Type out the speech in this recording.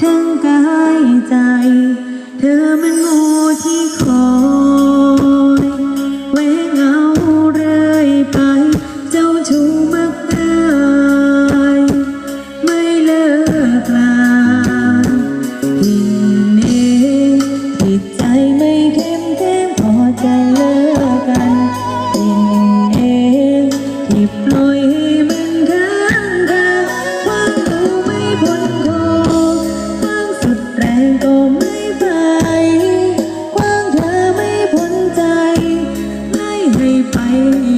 ทั้งกายใจ เธอมันงูที่คอยเหวงเอาเรื่อยไป เจ้าชู้ ไป